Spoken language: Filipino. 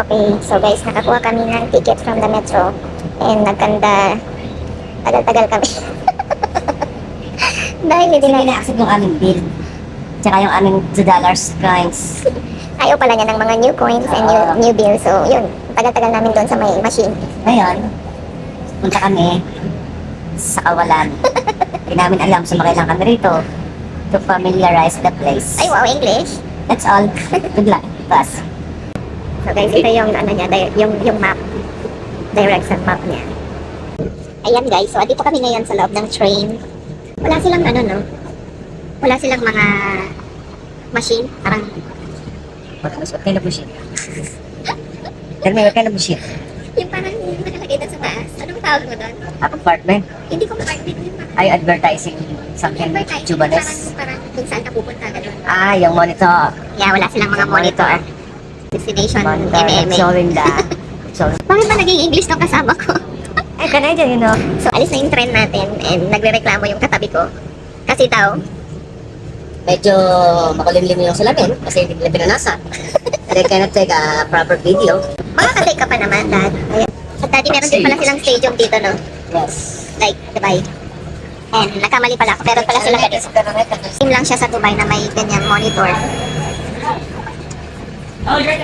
Okay, so guys, nakakuha kami ng ticket from the metro. And nagkanda, tagal-tagal kami. Dahil hindi na, na-accept yung aming bill. Tsaka yung aming 2 dollars coins. ayaw pala niya ng mga new coins and new, Ah. new bills. So, yun, tagal-tagal namin doon sa may machine. Ngayon, punta kami sa kawalan. Hindi namin alam, sumakay lang kami rito to familiarize the place. Ay, wow, English. That's all. Good luck. Pass. So guys, ito yung ano niya, yung yung map. Direction map niya. Ayan guys, so dito kami ngayon sa loob ng train. Wala silang ano no. Wala silang mga machine, parang What, what kind of bullshit? Tell me, what kind of bullshit? yung parang nakalagay doon sa taas. Ano ba tawag mo doon? Apartment? Hindi ko ma-market yung mga Ay, advertising something advertising. Cubanes? Parang, parang kung saan ka pupunta, gano'n. Ah, yung monitor. Yeah, wala silang mga monitor. Destination Monitor. MMA. Showing the... Showing. Bakit ba naging English tong kasama ko? Eh, Canadian, you know. So, alis na yung train natin and nagre-reklamo yung katabi ko. Kasi daw, Medyo makulimlim yung salamin kasi hindi nila binanasa. They cannot take a proper video. makakatake ka pa naman, Dad. Ayan. At Daddy, meron din pala silang stadium dito, no? Yes. Like, Dubai. And nakamali pala ako. Meron pala sila ganito. Team lang siya sa Dubai na may ganyang monitor. Oh, okay.